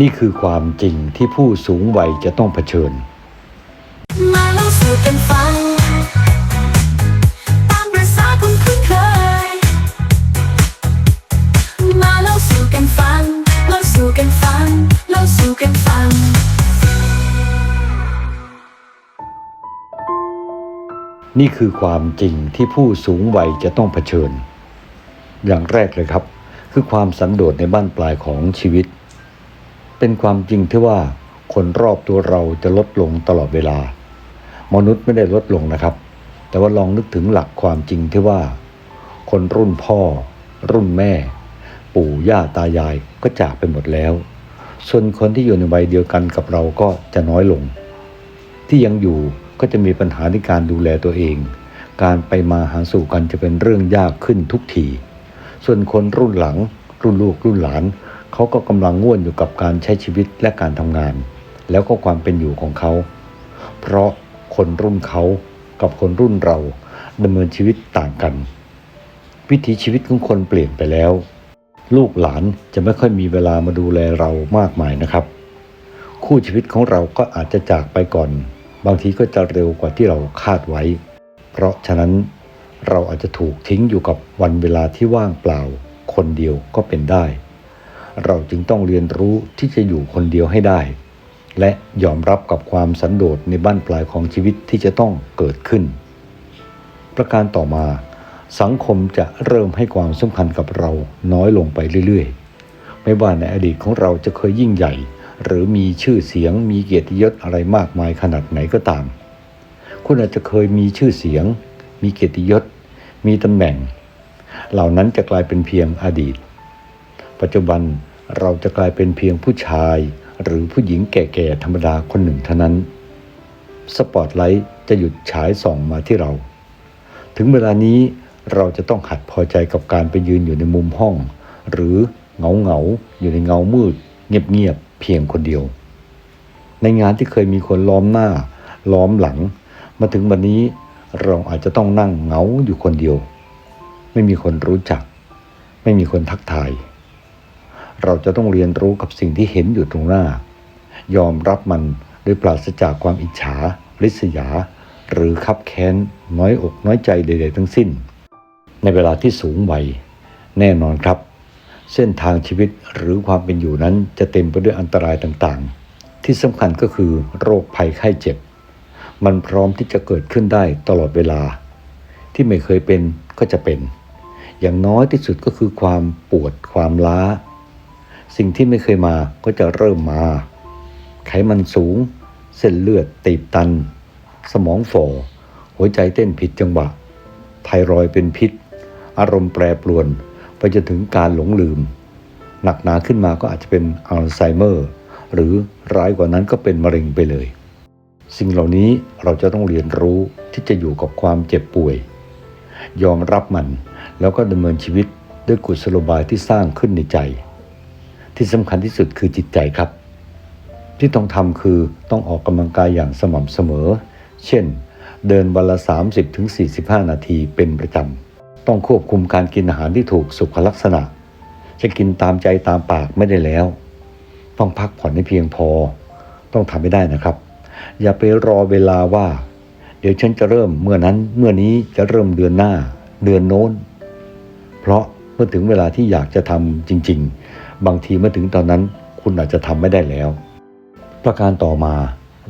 นี่คือความจริงที่ผู้สูงวัยจะต้องเผชิญ มาเล่าสู่กันฟัง ตามประสาคุ้นคุ้นเคย มาเล่าสู่กันฟัง เล่าสู่กันฟัง เล่าสู่กันฟัง นี่คือความจริงที่ผู้สูงวัยจะต้องเผชิญ อย่างแรกเลยครับ คือความสันโดษในบ้านปลายของชีวิต เป็นความจริงที่ว่าคนรอบตัวเราจะลดลงตลอดเวลา มนุษย์ไม่ได้ลดลงนะครับ แต่ว่าลองนึกถึงหลักความจริงที่ว่า คนรุ่นพ่อ รุ่นแม่ ปู่ย่าตายายก็จากไปหมดแล้ว ส่วนคนที่อยู่ในวัยเดียวกันกับเราก็จะน้อยลง ที่ยังอยู่ก็จะมีปัญหาในการดูแลตัวเอง การไปมาหาสู่กันจะเป็นเรื่องยากขึ้นทุกทีส่วนคนรุ่นหลัง รุ่นลูกรุ่นหลาน เขาก็กำลังง่วนอยู่กับการใช้ชีวิตและการทำงาน แล้วก็ความเป็นอยู่ของเขา เพราะคนรุ่นเขากับคนรุ่นเราดำเนินชีวิตต่างกัน วิถีชีวิตของคนเปลี่ยนไปแล้ว ลูกหลานจะไม่ค่อยมีเวลามาดูแลเรามากมายนะครับ คู่ชีวิตของเราก็อาจจะจากไปก่อน บางทีก็จะเร็วกว่าที่เราคาดไว้ เพราะฉะนั้นเราอาจจะถูกทิ้งอยู่กับวันเวลาที่ว่างเปล่า คนเดียวก็เป็นได้ เราจึงต้องเรียนรู้ที่จะอยู่คนเดียวให้ได้ และยอมรับกับความสันโดษในบ้านปลายของชีวิตที่จะต้องเกิดขึ้น ประการต่อมาสังคมจะเริ่มให้ความสำคัญกับเราน้อยลงไปเรื่อยๆ ไม่ว่าในอดีตของเราจะเคยยิ่งใหญ่ หรือมีชื่อเสียงมีเกียรติยศอะไรมากมายขนาดไหนก็ตาม คุณอาจจะเคยมีชื่อเสียง มีเกียรติยศ มีตำแหน่ง เหล่านั้นจะกลายเป็นเพียงอดีต ปัจจุบัน เราจะกลายเป็นเพียงผู้ชาย หรือผู้หญิงแก่ๆธรรมดาคนหนึ่งเท่านั้น สปอตไลท์จะหยุดฉายส่องมาที่เรา ถึงเวลานี้เราจะต้องหัดพอใจกับการไปยืนอยู่ในมุมห้อง หรือเงาเงาๆอยู่ในเงามืดเงียบเงียบๆเพียงคนเดียว ในงานที่เคยมีคนล้อมหน้า ล้อมหลัง มาถึงวันนี้เราอาจจะต้องนั่งเงาอยู่คนเดียว ไม่มีคนรู้จัก ไม่มีคนทักทาย เราจะต้องเรียนรู้กับสิ่งที่เห็นอยู่ตรงหน้า ยอมรับมันโดยปราศจากความอิจฉาริษยา หรือคับแค้น น้อยอกน้อยใจใดๆทั้งสิ้น ในเวลาที่สูงวัยแน่นอนครับ เส้นทางชีวิตหรือความเป็นอยู่นั้นจะเต็มไปด้วยอันตรายต่างๆ ที่สำคัญก็คือโรคภัยไข้เจ็บ มันพร้อมที่จะเกิดขึ้นได้ตลอดเวลา ที่ไม่เคยเป็นก็จะเป็น อย่างน้อยที่สุดก็คือความปวดความล้า สิ่งที่ไม่เคยมาก็จะเริ่มมา ไขมันสูง เส้นเลือดตีบตัน สมองฝ่อ หัวใจเต้นผิดจังหวะ ไทรอยเป็นพิษ อารมณ์แปรปรวน ไปจนถึงการหลงลืม หนักหนาขึ้นมาก็อาจจะเป็นอัลไซเมอร์ หรือร้ายกว่านั้นก็เป็นมะเร็งไปเลย สิ่งเหล่านี้เราจะต้องเรียนรู้ที่จะอยู่กับความเจ็บป่วย ยอมรับมันแล้วก็ดำเนินชีวิตด้วยกุศโลบายที่สร้างขึ้นในใจ ที่สำคัญที่สุดคือจิตใจครับ ที่ต้องทำคือต้องออกกำลังกายอย่างสม่ำเสมอ เช่น เดินวันละ 30-45 นาทีเป็นประจำต้องควบคุมการกินอาหารที่ถูกสุขลักษณะ จะกินตามใจตามปากไม่ได้แล้ว ต้องพักผ่อนให้เพียงพอ ต้องทำให้ได้นะครับ อย่าไปรอเวลาว่า เดี๋ยวฉันจะเริ่มเมื่อนั้นเมื่อนี้จะเริ่มเดือนหน้า เดือนโน้น เพราะเมื่อถึงเวลาที่อยากจะทำจริง ๆ บางทีเมื่อถึงตอนนั้นคุณอาจจะทำไม่ได้แล้ว ประการต่อมา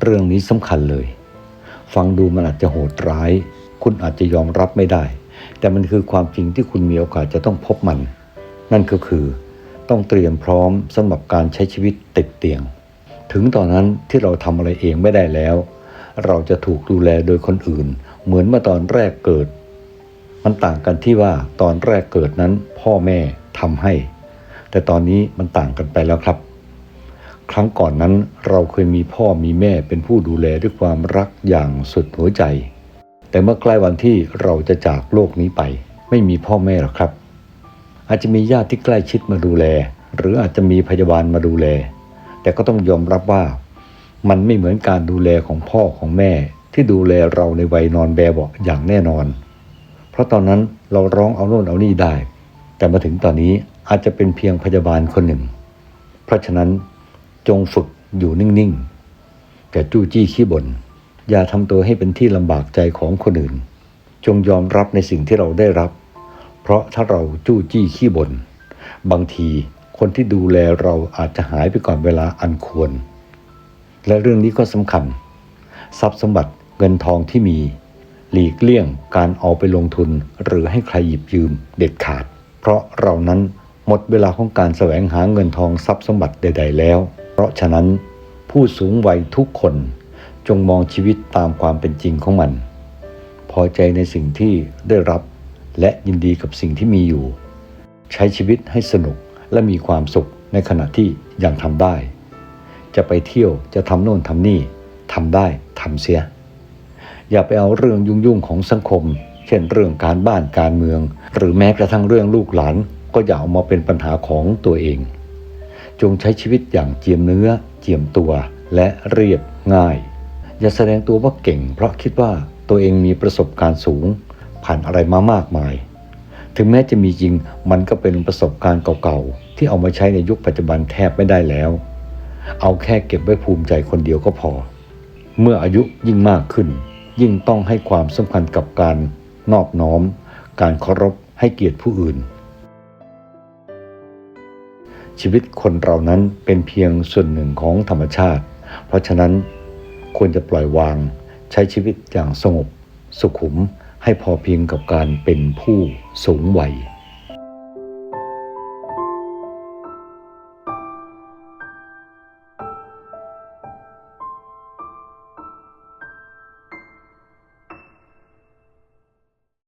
เรื่องนี้สำคัญเลย ฟังดูมันอาจจะโหดร้าย คุณอาจจะยอมรับไม่ได้ แต่มันคือความจริงที่คุณมีโอกาสจะต้องพบมัน นั่นก็คือ ต้องเตรียมพร้อมสำหรับการใช้ชีวิตติดเตียง ถึงตอนนั้นที่เราทำอะไรเองไม่ได้แล้ว เราจะถูกดูแลโดยคนอื่น เหมือนเมื่อตอนแรกเกิด มันต่างกันที่ว่าตอนแรกเกิดนั้นพ่อแม่ทำให้ แต่ตอนนี้มันต่างกันไปแล้วครับ ครั้งก่อนนั้นเราเคยมีพ่อมีแม่เป็นผู้ดูแลด้วยความรักอย่างสุดหัวใจ แต่เมื่อใกล้วันที่เราจะจากโลกนี้ไป ไม่มีพ่อแม่หรอกครับ อาจจะมีญาติที่ใกล้ชิดมาดูแล หรืออาจจะมีพยาบาลมาดูแล แต่ก็ต้องยอมรับว่า มันไม่เหมือนการดูแลของพ่อของแม่ที่ดูแลเราในวัยนอนแบบเบาอย่างแน่นอน เพราะตอนนั้นเราร้องเอาโน่นเอานี่ได้ แต่มาถึงตอนนี้ อาจจะเป็นเพียงพยาบาลคนหนึ่ง เพราะฉะนั้นจงฝึกอยู่นิ่งๆแต่จู้จี้ขี้บน่นอย่าทำตัวให้เป็นที่ลำบากใจของคนอื่น จงยอมรับในสิ่งที่เราได้รับ เพราะถ้าเราจู้จี้ขี้บน่นบางทีคนที่ดูแลเราอาจจะหายไปก่อนเวลาอันควร และเรื่องนี้ก็สำคัญ ทรัพย์สมบัติเงินทองที่มี หลีกเลี่ยงการเอาไปลงทุนหรือให้ใครหยิบยืมเด็ดขาด เพราะเรานั้น หมดเวลาของการแสวงหาเงินทองทรัพย์สมบัติใด ๆ แล้ว เพราะฉะนั้นผู้สูงวัยทุกคนจงมองชีวิตตามความเป็นจริงของมัน พอใจในสิ่งที่ได้รับและยินดีกับสิ่งที่มีอยู่ ใช้ชีวิตให้สนุกและมีความสุขในขณะที่ยังทำได้ จะไปเที่ยวจะทำโน่นทำนี่ทำได้ทำเสีย อย่าไปเอาเรื่องยุ่งๆของสังคม เช่นเรื่องการบ้านการเมือง หรือแม้กระทั่งเรื่องลูกหลาน ก็อย่าเอามาเป็นปัญหาของตัวเอง จงใช้ชีวิตอย่างเจียมเนื้อ เจียมตัวและเรียบง่าย อย่าแสดงตัวว่าเก่ง เพราะคิดว่าตัวเองมีประสบการณ์สูง ผ่านอะไรมามากมาย ถึงแม้จะมีจริงมันก็เป็นประสบการณ์เก่าๆ ที่เอามาใช้ในยุคปัจจุบันแทบไม่ได้แล้ว เอาแค่เก็บไว้ภูมิใจคนเดียวก็พอ เมื่ออายุยิ่งมากขึ้น ยิ่งต้องให้ความสำคัญกับการนอบน้อม การเคารพให้เกียรติผู้อื่น ชีวิตคนเรานั้นเป็นเพียงส่วนหนึ่งของธรรมชาติ เพราะฉะนั้นควรจะปล่อยวาง ใช้ชีวิตอย่างสงบ สุขุมให้พอเพียงกับการเป็นผู้สูงวัย